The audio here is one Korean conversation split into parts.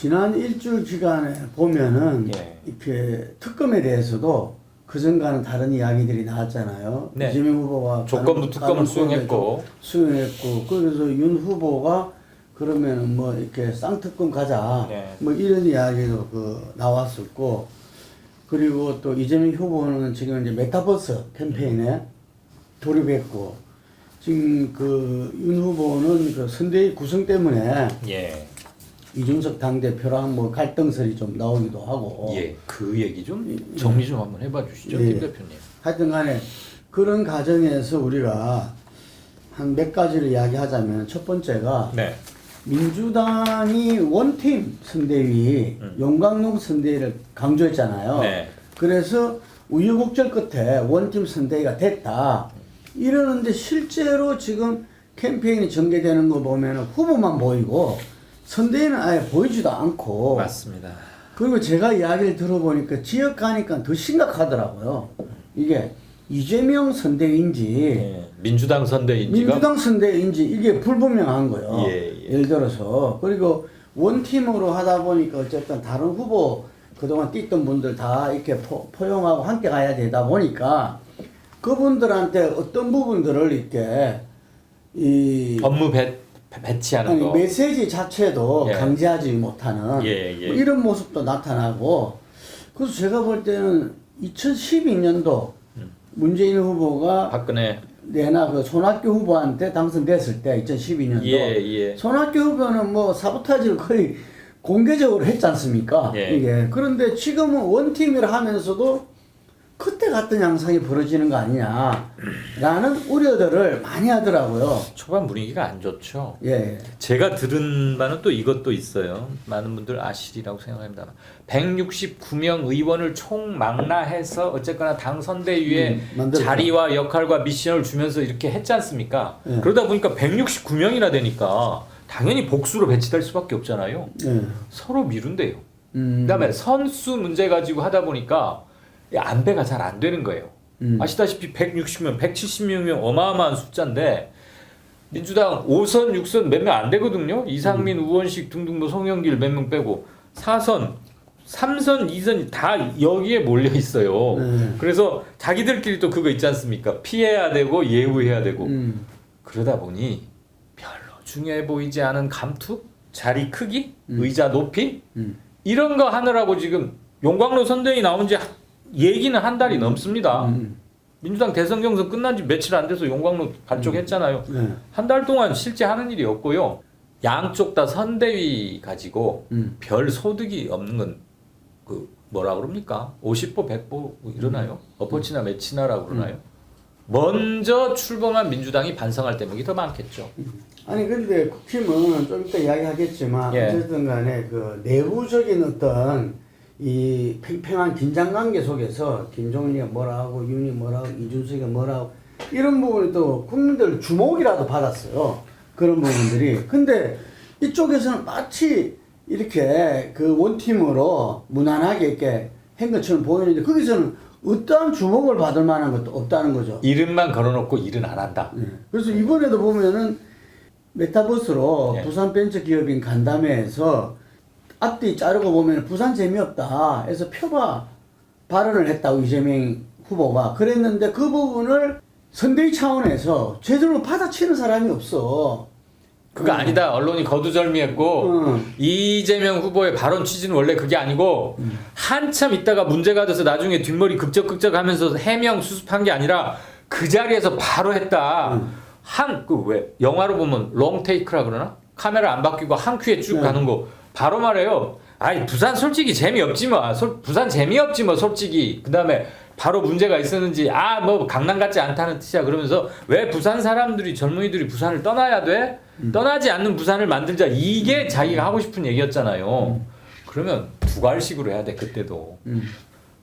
지난 일주일 기간에 보면은 예. 이렇게 특검에 대해서도 그전과는 다른 이야기들이 나왔잖아요. 네. 이재명 후보가 조건부 특검을 수용했고. 수용했고 그래서 윤 후보가 그러면은 뭐 이렇게 쌍특검 가자 네. 뭐 이런 이야기도 그 나왔었고 그리고 또 이재명 후보는 지금 이제 메타버스 캠페인에 돌입했고 지금 그 윤 후보는 그 선대위 구성 때문에 예. 이준석 당대표랑 뭐 갈등설이 좀 나오기도 하고 예. 그 얘기 좀 정리 좀 한번 해봐 주시죠, 예. 김 대표님. 하여튼 간에 그런 과정에서 우리가 한 몇 가지를 이야기하자면 첫 번째가 네. 민주당이 원팀 선대위 용광농 선대위를 강조했잖아요. 네. 그래서 우여곡절 끝에 원팀 선대위가 됐다. 이러는데 실제로 지금 캠페인이 전개되는 거 보면 후보만 보이고 선대위는 아예 보이지도 않고 맞습니다. 그리고 제가 이야기를 들어보니까 지역 가니까 더 심각하더라고요. 이게 이재명 선대위인지 예. 민주당 선대인지가 민주당 선대인지 이게 불분명한 거예요. 예, 예. 예 를 들어서 그리고 원팀으로 하다 보니까 어쨌든 다른 후보 그동안 뛰던 분들 다 이렇게 포, 포용하고 함께 가야 되다 보니까 그분들한테 어떤 부분들을 이렇게 이 업무 배, 배- 배치하는 아니 거. 메시지 자체도 예. 강제하지 못하는 예, 예. 뭐 이런 모습도 나타나고 그래서 제가 볼 때는 2012년도 음. 문재인 후보가 박근혜 내나 그 손학규 후보한테 당선됐을 때 2012년도 예, 예. 손학규 후보는 뭐 사보타지를 거의 공개적으로 했지 않습니까? 예. 이게 그런데 지금은 원팀이라 하면서도 그때 같은 양상이 벌어지는 거 아니냐라는 우려들을 많이 하더라고요. 초반 분위기가 안 좋죠. 예. 제가 들은 바는 또 이것도 있어요. 많은 분들 아시리라고 생각합니다. 169명 의원을 총망라해서 어쨌거나 당 선대위에 음. 자리와 역할과 미션을 주면서 이렇게 했지 않습니까? 예. 그러다 보니까 169명이나 되니까 당연히 복수로 배치될 수밖에 없잖아요. 예. 서로 미룬대요. 음. 그다음에 선수 문제 가지고 하다 보니까 이 안배가 잘 안 되는 거예요. 음. 아시다시피 160명, 170명이면 어마어마한 숫자인데 민주당 5선, 6선 몇 명 안 되거든요. 이상민, 우원식 등등 뭐 송영길 몇 명 빼고 4선, 3선, 2선이 다 여기에 몰려 있어요. 네. 그래서 자기들끼리 또 그거 있지 않습니까? 피해야 되고 예우해야 되고 음. 그러다 보니 별로 중요해 보이지 않은 감투, 자리 크기, 음. 의자 높이 음. 이런 거 하느라고 지금 용광로 선대위 나온 지 하- 얘기는 한 달이 넘습니다. 음. 민주당 대선 경선 끝난 지 며칠 안 돼서 용광로 발족했잖아요. 네. 한달 동안 실제 하는 일이 없고요. 양쪽 다 선대위 가지고 음. 별 소득이 없는 건 그 뭐라 그럽니까? 50보 100보 뭐 이러나요? 어퍼치나 매치나라고 그러나요? 먼저 출범한 민주당이 반성할 대목이 더 많겠죠. 아니 근데 국힘은 좀 이따 이야기하겠지만 예. 어쨌든 간에 그 내부적인 어떤 이 팽팽한 긴장 관계 속에서 김종리가 뭐라 하고 윤이 뭐라 하고 이준석이 뭐라 하고 이런 부분이 또 국민들 주목이라도 받았어요. 그런 부분들이. 근데 이쪽에서는 마치 이렇게 그 원팀으로 무난하게 이렇게 한 것처럼 보이는데 거기서는 어떠한 주목을 받을 만한 것도 없다는 거죠. 이름만 걸어놓고 일은 안 한다. 네. 그래서 이번에도 보면은 메타버스로 예. 부산 벤처 기업인 간담회에서 앞뒤 자르고 보면 부산 재미없다 해서 표봐 발언을 했다고 이재명 후보가 그랬는데 그 부분을 선대위 차원에서 제대로 받아치는 사람이 없어. 그거 아니다. 언론이 거두절미했고 음. 이재명 후보의 발언 취지는 원래 그게 아니고 한참 있다가 문제가 돼서 나중에 뒷머리 극적극적하면서 해명 수습한 게 아니라 그 자리에서 바로 했다. 음. 한그 왜 영화로 보면 롱 테이크라 그러나 카메라 안 바뀌고 한 큐에 쭉 네. 가는 거 바로 말해요. 아니 부산 솔직히 재미없지 뭐. 솔- 부산 재미없지 뭐 솔직히. 그 다음에 바로 문제가 있었는지 아 뭐 강남 같지 않다는 뜻이야 그러면서 왜 부산 사람들이 젊은이들이 부산을 떠나야 돼? 떠나지 않는 부산을 만들자 이게 자기가 하고 싶은 얘기였잖아요. 그러면 두갈식으로 해야 돼 그때도 음.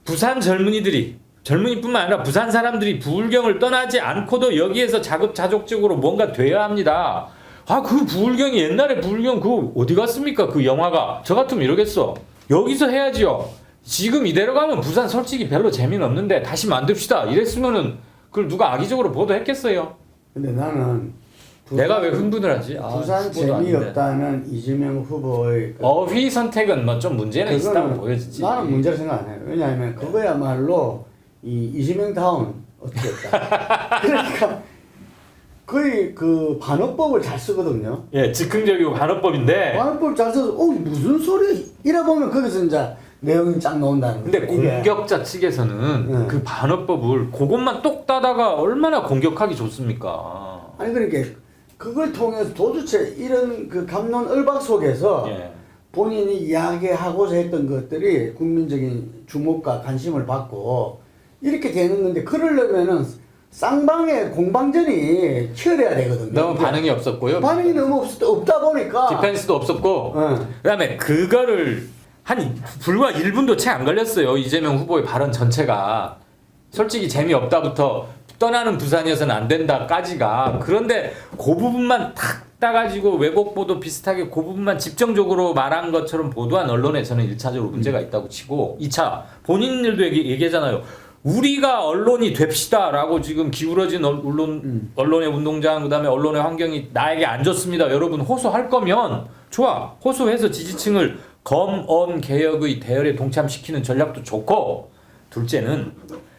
부산 젊은이들이 젊은이뿐만 아니라 부산 사람들이 부울경을 떠나지 않고도 여기에서 자급자족적으로 뭔가 돼야 합니다. 아 그 부울경이 옛날에 부울경 그 어디 갔습니까 그 영화가 저 같으면 이러겠어 여기서 해야지요. 지금 이대로 가면 부산 솔직히 별로 재미는 없는데 다시 만듭시다 이랬으면은 그걸 누가 악의적으로 보도했겠어요. 근데 나는 내가 왜 흥분을 하지? 아, 부산. 재미없다는 이재명 후보의 그 어휘 선택은 뭐 좀 문제는 있다고 보여지지. 나는 문제를 생각 안 해요. 왜냐하면 그거야말로 이 이재명 다운 어떻게 했다. 그러니까 거의 그 반어법을 잘 쓰거든요. 예, 즉흥적이고 반어법인데. 반어법 잘 써서 어 무슨 소리 이래 보면 거기서 이제 내용이 쫙 나온다는 거죠. 근데 이게. 공격자 측에서는 네. 그 반어법을 그것만 똑 따다가 얼마나 공격하기 좋습니까? 아니 그러니까 그걸 통해서 도대체 이런 그 감론 을박 속에서 예. 본인이 이야기하고자 했던 것들이 국민적인 주목과 관심을 받고 이렇게 되는 건데 그러려면은 쌍방의 공방전이 치열해야 되거든요. 너무 반응이 없었고요. 반응이 너무 없, 없다 보니까 디펜스도 없었고 응. 그다음에 그거를 한 불과 1분도 채 안 걸렸어요. 이재명 후보의 발언 전체가 솔직히 재미없다부터 떠나는 부산이어서는 안 된다까지가 그런데 그 부분만 탁 따가지고 왜곡 보도 비슷하게 그 부분만 집정적으로 말한 것처럼 보도한 언론에 저는 1차적으로 문제가 있다고 치고 2차 본인들도 얘기, 얘기하잖아요. 우리가 언론이 됩시다라고 지금 기울어진 언- 언론 언론의 운동장 그다음에 언론의 환경이 나에게 안 좋습니다. 여러분 호소할 거면 좋아 호소해서 지지층을 검언 개혁의 대열에 동참시키는 전략도 좋고 둘째는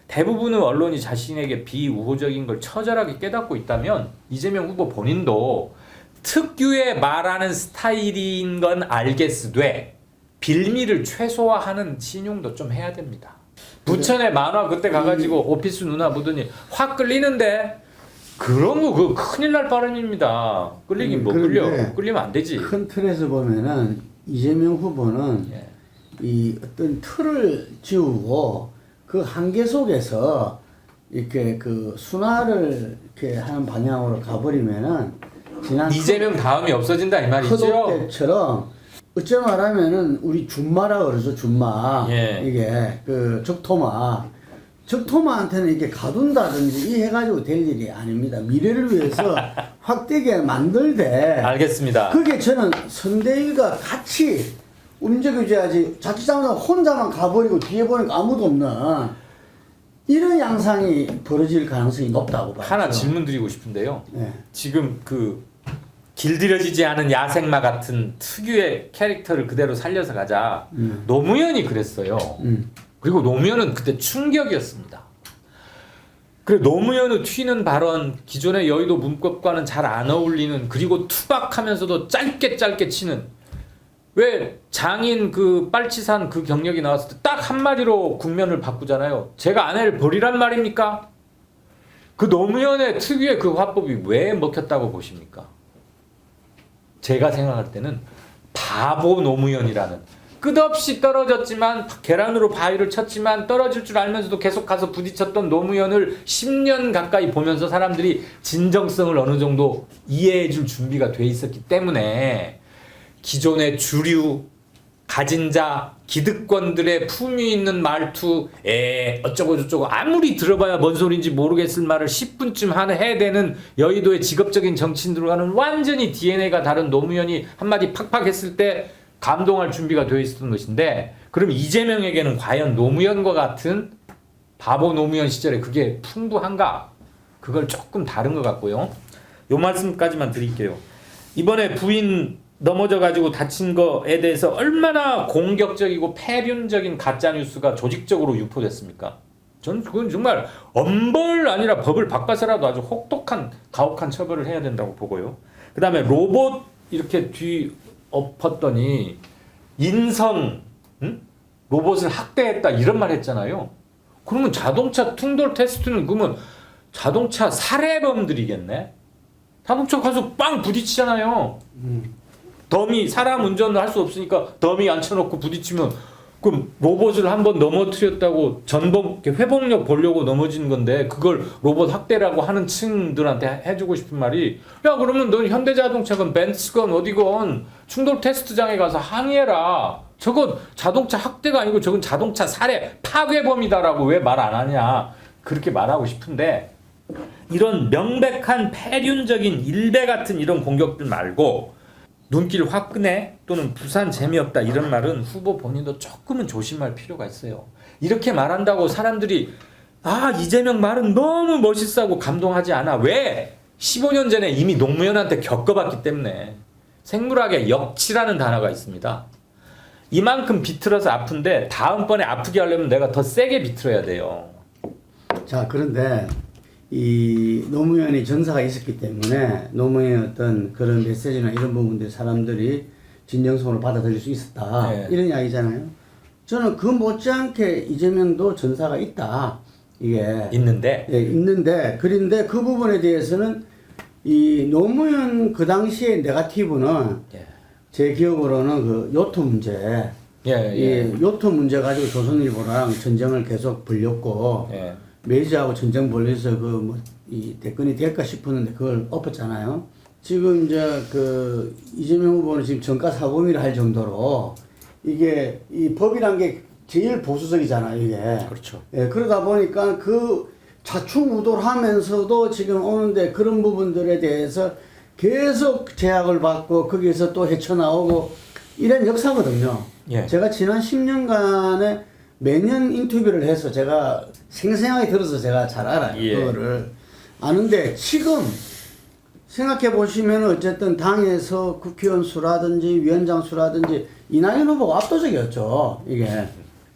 대부분의 언론이 자신에게 비우호적인 걸 처절하게 깨닫고 있다면 이재명 후보 본인도 특유의 말하는 스타일인 건 알겠으되 빌미를 최소화하는 신용도 좀 해야 됩니다. 부천에 만화 그때 가가지고 오피스 누나 보더니 확 끌리는데 그런 거 그 큰일 날 발언입니다. 끌리긴 음, 뭐 끌려 그런데 끌리면 안 되지. 큰 틀에서 보면은 이재명 후보는 예. 이 어떤 틀을 지우고 그 한계 속에서 이렇게 그 순화를 이렇게 하는 방향으로 가버리면은 지난 이재명 다음이 없어진다 이 말이죠. 때처럼 어째 말하면은 우리 준마라 그러죠 준마 예. 이게 그 적토마 적토마한테는 이렇게 가둔다든지 이 해가지고 될 일이 아닙니다 미래를 위해서 확대게 만들되 알겠습니다. 그게 저는 선대위가 같이 움직여줘야지 자칫하면 혼자만 가버리고 뒤에 보니까 아무도 없는 이런 양상이 벌어질 가능성이 높다고 봐요. 하나 질문 드리고 싶은데요. 네. 지금 그 길들여지지 않은 야생마 같은 특유의 캐릭터를 그대로 살려서 가자. 음. 노무현이 그랬어요. 음. 그리고 노무현은 그때 충격이었습니다. 그리고 노무현의 튀는 발언, 기존의 여의도 문법과는 잘 안 어울리는 그리고 투박하면서도 짧게 짧게 치는 왜 장인 그 빨치산 그 경력이 나왔을 때 딱 한마디로 국면을 바꾸잖아요. 제가 아내를 버리란 말입니까? 그 노무현의 특유의 그 화법이 왜 먹혔다고 보십니까? 제가 생각할 때는 바보 노무현이라는 끝없이 떨어졌지만 계란으로 바위를 쳤지만 떨어질 줄 알면서도 계속 가서 부딪혔던 노무현을 10년 가까이 보면서 사람들이 진정성을 어느 정도 이해해 줄 준비가 돼 있었기 때문에 기존의 주류 가진 자 기득권들의 품위 있는 말투 에 어쩌고 저쩌고 아무리 들어봐야 뭔 소린지 모르겠을 말을 10분쯤 하는 해야 되는 여의도의 직업적인 정치인들과는 완전히 DNA가 다른 노무현이 한마디 팍팍 했을 때 감동할 준비가 되어 있었던 것인데 그럼 이재명에게는 과연 노무현과 같은 바보 노무현 시절에 그게 풍부한가? 그걸 조금 다른 것 같고요. 요 말씀까지만 드릴게요. 이번에 부인 넘어져 가지고 다친 거에 대해서 얼마나 공격적이고 폐륜적인 가짜 뉴스가 조직적으로 유포됐습니까? 저는 그건 정말 엄벌 아니라 법을 바꿔서라도 아주 혹독한 가혹한 처벌을 해야 된다고 보고요. 그다음에 로봇 이렇게 뒤 엎었더니 인성 응? 로봇을 학대했다 이런 말 했잖아요. 그러면 자동차 충돌 테스트는 그러면 자동차 살해범들이겠네. 자동차 가서 빵 부딪히잖아요. 음. 더미 사람 운전을 할 수 없으니까 더미 앉혀놓고 부딪히면 그럼 로봇을 한 번 넘어뜨렸다고 전복 이렇게 회복력 보려고 넘어진 건데 그걸 로봇 학대라고 하는 층들한테 해주고 싶은 말이 야 그러면 넌 현대자동차건 벤츠건 어디건 충돌 테스트장에 가서 항의해라. 저건 자동차 학대가 아니고 저건 자동차 살해 파괴범이다라고 왜 말 안 하냐. 그렇게 말하고 싶은데 이런 명백한 폐륜적인 일배 같은 이런 공격들 말고 눈길 화끈해 또는 부산 재미없다 이런 말은 후보 본인도 조금은 조심할 필요가 있어요. 이렇게 말한다고 사람들이 아 이재명 말은 너무 멋있어하고 감동하지 않아 왜 15년 전에 이미 노무현한테 겪어봤기 때문에 생물학에 역치라는 단어가 있습니다. 이만큼 비틀어서 아픈데 다음번에 아프게 하려면 내가 더 세게 비틀어야 돼요. 자 그런데 이 노무현이 전사가 있었기 때문에 노무현의 어떤 그런 메시지나 이런 부분들 사람들이 진정성으로 받아들일 수 있었다 네. 이런 이야기잖아요. 저는 그 못지않게 이재명도 전사가 있다 이게 있는데 예, 있는데 그런데 그 부분에 대해서는 이 노무현 그 당시의 네가티브는 예. 제 기억으로는 그 요트 문제 예, 예. 이 요트 문제 가지고 조선일보랑 전쟁을 계속 벌렸고 예. 메이지하고 전쟁 벌려서 그 뭐 이 대권이 될까 싶었는데 그걸 엎었잖아요. 지금 이제 그 이재명 후보는 지금 정가 사범위를 할 정도로 이게 이 법이란 게 제일 보수적이잖아요, 이게. 그렇죠. 예, 그러다 보니까 그 좌충우돌 하면서도 지금 오는데 그런 부분들에 대해서 계속 제약을 받고 거기에서 또 헤쳐나오고 이런 역사거든요. 예. 제가 지난 10년간에 매년 인터뷰를 해서 제가 생생하게 들어서 제가 잘 알아요. 예. 그거를. 아는데 지금 생각해 보시면 어쨌든 당에서 국회의원 수라든지 위원장 수라든지 이낙연 후보가 압도적이었죠. 이게.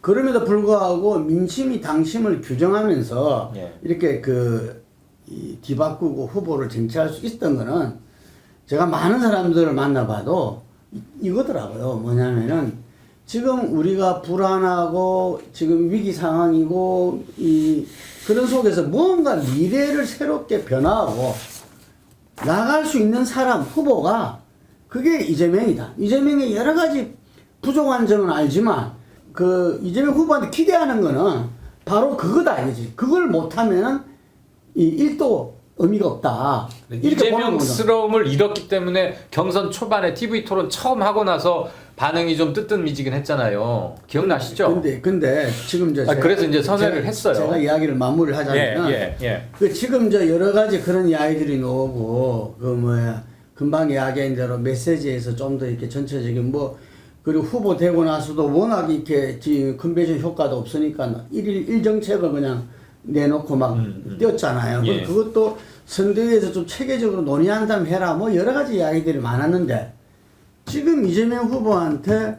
그럼에도 불구하고 민심이 당심을 규정하면서 예. 이렇게 그, 이, 뒤바꾸고 후보를 쟁취할 수 있었던 거는 제가 많은 사람들을 만나봐도 이- 이거더라고요. 뭐냐면은 지금 우리가 불안하고 지금 위기 상황이고 이 그런 속에서 무언가 미래를 새롭게 변화하고 나갈 수 있는 사람 후보가 그게 이재명이다. 이재명의 여러 가지 부족한 점은 알지만 그 이재명 후보한테 기대하는 거는 바로 그거다 이거지. 그걸 못하면은 이 일도 의미가 없다. 이렇게. 이재명스러움을 잃었기 때문에 경선 초반에 TV 토론 처음 하고 나서 반응이 좀 뜨뜻미지근했잖아요. 기억나시죠? 근데 근데 지금 이제 아, 그래서 이제 선회를 제가- 했어요. 제가 이야기를 마무리를 예, 하자면 예, 예. 그 지금 저 여러 가지 그런 이야기들이 나오고 그 뭐야 금방 이야기한 대로 메시지에서 좀 더 이렇게 전체적인 뭐 그리고 후보 되고 나서도 워낙 이렇게 지금 컨벤션 효과도 없으니까 일일 일정책을 그냥 내놓고 막 음, 음. 뛰었잖아요. 예. 그 그것도 선대위에서 좀 체계적으로 논의한다면 해라 뭐 여러 가지 이야기들이 많았는데 지금 이재명 후보한테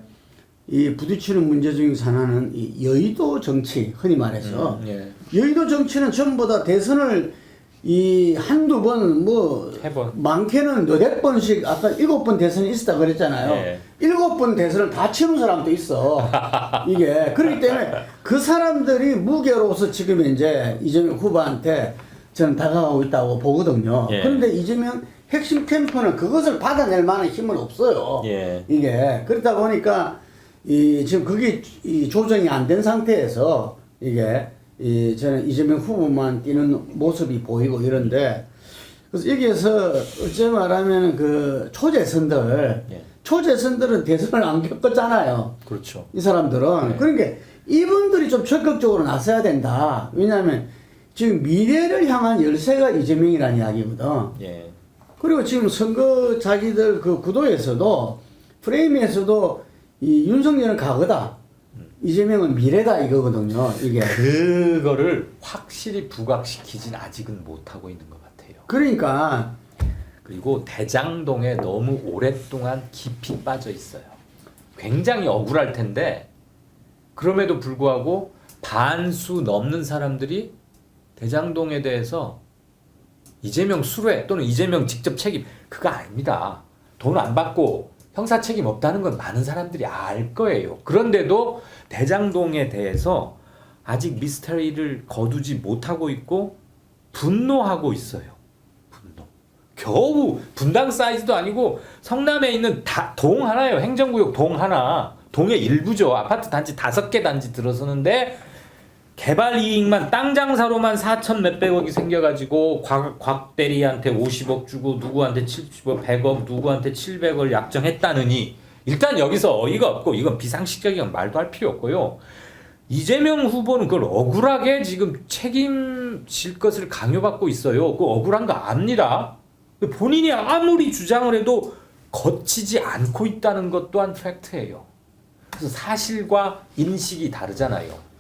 이 부딪히는 문제 중에 하나는 이 여의도 정치 흔히 말해서 음, 예. 여의도 정치는 전부 다 대선을 이 한두 번 뭐 해본. 많게는 여덟 번씩 아까 일곱 번 대선이 있었다 그랬잖아요. 네. 일곱 번 대선을 다 치른 사람도 있어. 이게 그렇기 때문에 그 사람들이 무게로서 지금 이제 이재명 후보한테 저는 다가가고 있다고 보거든요. 예. 그런데 이재명 핵심 캠프는 그것을 받아낼 만한 힘은 없어요. 예. 이게 그렇다 보니까 이 지금 그게 이 조정이 안 된 상태에서 이게 이 저는 이재명 후보만 뛰는 모습이 보이고 이런데 그래서 여기에서 어째 말하면 그 초재선들 예. 초재선들은 대선을 안 겪었잖아요. 그렇죠. 이 사람들은 네. 그러니까 이분들이 좀 적극적으로 나서야 된다. 왜냐하면 지금 미래를 향한 열쇠가 이재명이라는 이야기거든. 예. 그리고 지금 선거 자기들 그 구도에서도 프레임에서도 이 윤석열은 과거다. 이재명은 미래다 이거거든요. 이게. 그거를 확실히 부각시키진 아직은 못하고 있는 것 같아요. 그러니까 그리고 대장동에 너무 오랫동안 깊이 빠져 있어요. 굉장히 억울할 텐데 그럼에도 불구하고 반수 넘는 사람들이 대장동에 대해서 이재명 수뢰 또는 이재명 직접 책임 그거 아닙니다. 돈 안 받고 형사 책임 없다는 건 많은 사람들이 알 거예요. 그런데도 대장동에 대해서 아직 미스터리를 거두지 못하고 있고 분노하고 있어요. 분노. 겨우 분당 사이즈도 아니고 성남에 있는 다, 동 하나예요. 행정구역 동 하나. 동의 일부죠. 아파트 단지 다섯 개 단지 들어서는데 개발 이익만 땅 장사로만 4천 몇백억이 생겨가지고 곽, 곽 대리한테 50억 주고 누구한테 70억 100억 누구한테 700억 약정했다느니 일단 여기서 어이가 없고 이건 비상식적인 말도 할 필요 없고요. 이재명 후보는 그걸 억울하게 지금 책임질 것을 강요받고 있어요. 그 억울한 거 압니다. 본인이 아무리 주장을 해도 거치지 않고 있다는 것 또한 팩트예요. 그래서 사실과 인식이 다르잖아요.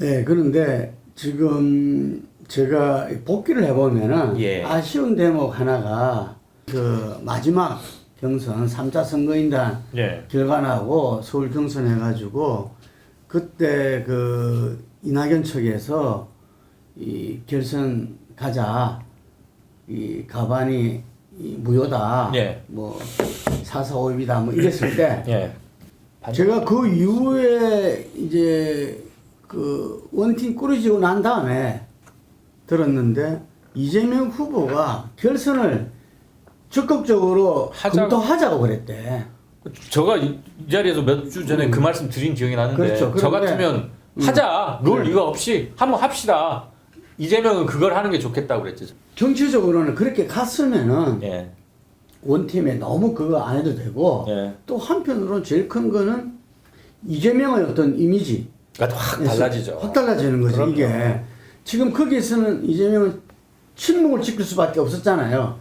네, 그런데 지금 제가 복귀를 해보면은 예. 아쉬운 대목 하나가 그 마지막 경선 3차 선거인단 예. 결과 나고 서울 경선 해가지고 그때 그 이낙연 측에서 이 결선 가자 이 가반이 이 무효다 예. 뭐 사사오입이다 뭐 이랬을 때 예. 제가 그 이후에 이제 그 원팀 꾸려지고 난 다음에 들었는데 이재명 후보가 결선을 적극적으로 하자고- 검토하자고 그랬대. 제가 이, 이 자리에서 몇 주 전에 그 말씀 드린 기억이 나는데 음. 그렇죠. 저 그런데- 같으면 음. 하자 롤 네. 이거 없이 한번 합시다 이재명은 그걸 하는 게 좋겠다고 그랬죠 정치적으로는 그렇게 갔으면은 예. 원팀에 너무 그거 안 해도 되고 예. 또 한편으로는 제일 큰 거는 이재명의 어떤 이미지 그러니까 확 달라지죠 확 달라지는 거죠 그럼요. 이게 지금 거기에서는 이재명은 침묵을 지킬 수밖에 없었잖아요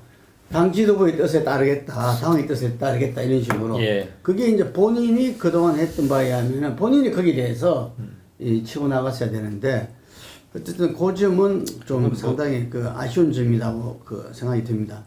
당 지도부의 뜻에 따르겠다 당의 뜻에 따르겠다 이런 식으로 예. 그게 이제 본인이 그동안 했던 바에 의하면 본인이 거기에 대해서 음. 이 치고 나갔어야 되는데 어쨌든 그 점은 좀 상당히 그 아쉬운 점이라고 그 생각이 듭니다.